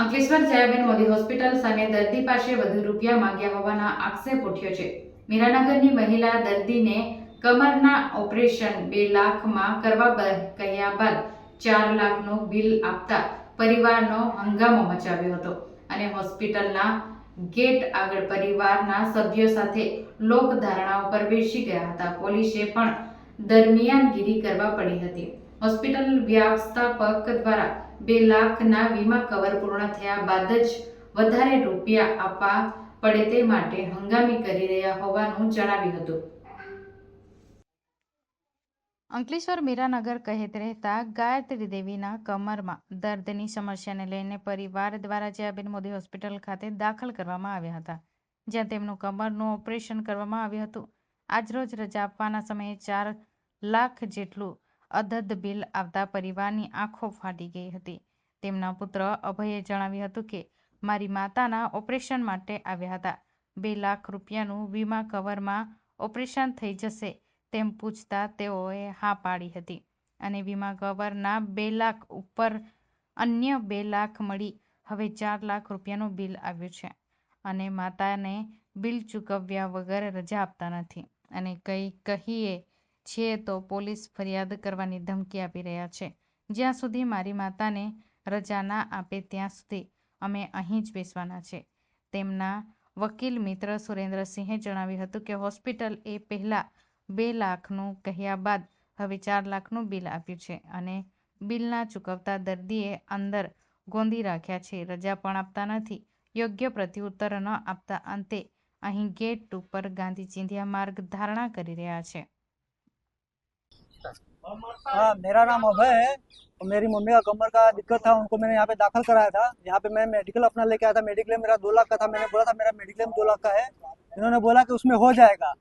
Ankleshwar Jayaben Modi hospital સામે દર્દી પાસે વધુ રૂપિયા માંગ્યા હોવાના આક્ષેપ ઉઠ્યો છે. મીરાનગરની મહિલા દર્દીને કમરના ઓપરેશન બે લાખમાં કરવા કહ્યા બાદ ચાર લાખનું બિલ આપતા પરિવારનો હંગામો મચાવ્યો હતો અને હોસ્પિટલના ગેટ આગળ પરિવારના સભ્યો સાથે લોકધારણા ઉપર બેસી ગયા હતા. પોલીસે પણ દરમિયાનગીરી કરવા પડી હતી. હોસ્પિટલ વ્યવસ્થાપક દ્વારા બે લાખના વીમા કવર પૂર્ણ થયા બાદ જ વધારે રૂપિયા આપવા પડે તે માટે હંગામી કરી રહ્યા હોવાનું જણાવ્યું હતું. અંકલેશ્વર મીરાનગર કહેત રહેતા ગાયત્રી દેવીના કમરમાં દર્દની સમસ્યાને લઈને પરિવાર દ્વારા જયાબેન મોદી હોસ્પિટલ ખાતે દાખલ કરવામાં આવ્યા હતા, જ્યાં તેમનું કમરનું ઓપરેશન કરવામાં આવ્યું હતું. આજરોજ રજા આપવાના સમયે ચાર લાખ જેટલું અધધ બિલ આવતા પરિવારની આંખો ફાટી ગઈ હતી. તેમના પુત્ર અભયે જણાવ્યું હતું કે, મારી માતાના ઓપરેશન માટે આવ્યા હતા. બે લાખ રૂપિયાનું વીમા કવરમાં ઓપરેશન થઈ જશે તેમ પૂછતા તેઓએ હા પાડી હતી. અને વીમા કવરના બે લાખ ઉપર અન્ય બે લાખ મળી. હવે ચાર લાખ રૂપિયાનું બિલ આવ્યું છે. અને માતાને બિલ ચૂકવ્યા વગર રજા આપતા નથી. અને કંઈ કહીએ છીએ તો પોલીસ ફરિયાદ કરવાની ધમકી આપી રહ્યા છે. જ્યાં સુધી મારી માતાને રજા ના આપે ત્યાં સુધી અમે અહીં જ બેસવાના છે. તેમના વકીલ મિત્ર સુરેન્દ્રસિંહે જણાવ્યું હતું કે હોસ્પિટલ એ પહેલાં બે લાખનું કહ્યા બાદ હવે ચાર લાખનું બિલ આપ્યું છે અને બિલ ના ચૂકવતા દર્દીએ અંદર ગોંધી રાખ્યા છે. રજા પણ આપતા નથી. યોગ્ય પ્રત્યુત્તર ન આપતા અંતે અહીં ગેટ ઉપર ગાંધી ચિંધ્યા માર્ગ ધારણા કરી રહ્યા છે. हाँ मेरा नाम अभय है और मेरी मम्मी का कमर का दिक्कत था, उनको मैंने यहाँ पे दाखिल कराया था। यहाँ पे मैं मेडिकल अपना लेके आया था मेडिक्लेम मेरा दो लाख का था, मैंने बोला था मेरा मेडिक्लेम दो लाख का है। इन्होंने बोला कि उसमें हो जाएगा।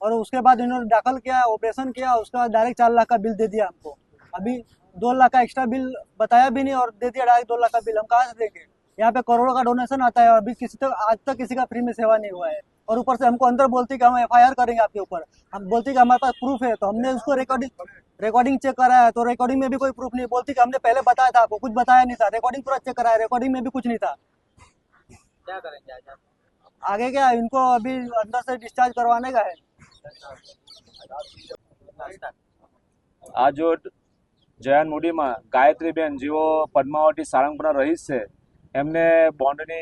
और उसके बाद इन्होंने दाखिल किया ऑपरेशन किया, उसके बाद डायरेक्ट चार लाख का बिल दे दिया हमको। अभी दो लाख का एक्स्ट्रा बिल बताया भी नहीं और दे दिया डायरेक्ट दो लाख का बिल हम कहाँ से देंगे? यहाँ पे करोड़ों का डोनेशन आता है और अभी किसी तक, आज तक किसी का फ्री में सेवा नहीं हुआ है। और ऊपर से हमको अंदर बोलती कि हम एफ करेंगे आपके ऊपर हम बोलती कि हमारे पास प्रूफ है तो हमने उसको रिकॉर्डिंग रिकॉर्डिंग चेक कराया तो रिकॉर्डिंग में भी कोई प्रूफ नहीं बोलती कि हमने पहले बताया था आपको कुछ बताया नहीं था रिकॉर्डिंग पूरा चेक कराया रिकॉर्डिंग में भी कुछ नहीं था क्या करेंगे आज आप आगे क्या इनको अभी अंदर से डिस्चार्ज करवाने का है આજોડ જયાન મૂડીમાં ગાયત્રીબેન જેઓ પદ્માવતી સાળંગપુરના રહીશ છે એમને બોન્ડની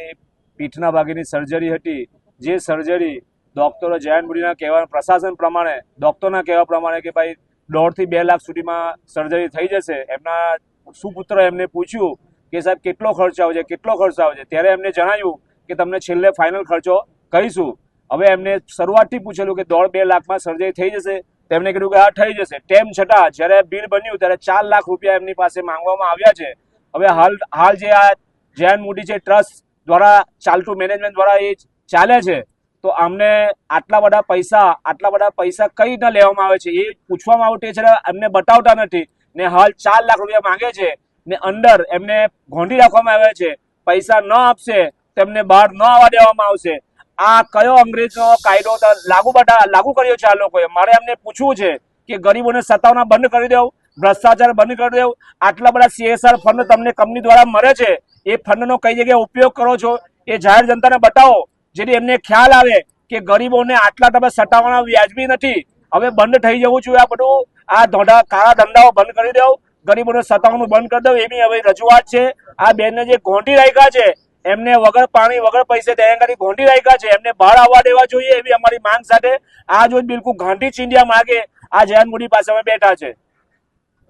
પીઠના ભાગેની સર્જરી હતી જે સર્જરી ડૉક્ટરો જયાન મૂડીના કહેવા પ્રશાસન પ્રમાણે ડૉક્ટરના કહેવા પ્રમાણે કે ભાઈ, દોઢથી બે લાખ સુધીમાં સર્જરી થઈ જશે. એમના સુપુત્ર એમને પૂછ્યું કે સાહેબ, કેટલો ખર્ચ આવશે કેટલો ખર્ચ આવશે ત્યારે એમને જણાવ્યું કે તમને છેલ્લે ફાઇનલ ખર્ચો કહીશું. હવે એમને શરૂઆતથી પૂછેલું કે દોઢ બે લાખમાં સર્જરી થઈ જશે. તેમણે કીધું કે હા, થઈ જશે. તેમ છતાં જ્યારે બિલ બન્યું ત્યારે ચાર લાખ રૂપિયા એમની પાસે માંગવામાં આવ્યા છે. હવે હાલ હાલ જે આ જૈન મોદી છે, ટ્રસ્ટ દ્વારા, ચાલતું મેનેજમેન્ટ દ્વારા એ ચાલે છે, તો અમને આટલા બધા પૈસા, આટલા બધા પૈસા કઈ રીતના લેવામાં આવે છે એ પૂછવામાં આવતી છે, એમને બતાવતા નથી. ને હાલ ચાર લાખ રૂપિયા માંગે છે, ને અંદર એમને ગોંધી રાખવામાં આવે છે, પૈસા ન આપશે, તેમને બહાર ન આવવા દેવામાં આવશે. આ કયો અંગ્રેજનો કાયદો લાગુ બધા લાગુ કર્યો છે આ લોકોએ? મારે એમને પૂછવું છે કે ગરીબોને સતાવના બંધ કરી દેવું, ભ્રષ્ટાચાર બંધ કરી દેવું, આટલા બધા સીએસઆર ફંડ તમને કંપની દ્વારા મળે છે, એ ફંડનો કઈ જગ્યાએ ઉપયોગ કરો છો, એ જાહેર જનતાને બતાવો. જેથી એમને ખ્યાલ આવે કે ગરીબોને આટલા તમે સતાવવાના વ્યાજબી નથી. હવે બંધ થઈ જવું છું આ બધું. આ ધોધા કાળા ધંધાઓ બંધ કરી દઉં. ગરીબોને સતાવવાનું બંધ કરી દઉં. એની હવે રજૂઆત છે. આ બેનને જે ઘોંટી રાખ્યા છે, એમને વગર પાણી, વગર પૈસે તેંગારી ઘોંટી રાખ્યા છે. એમને બહાર આવવા દેવા જોઈએ એવી અમારી માંગ સાથે. આ જો બિલકુલ ઘાંટી ચીંડિયા માગે, આ જયંત મોદી પાસે અમે બેઠા છે.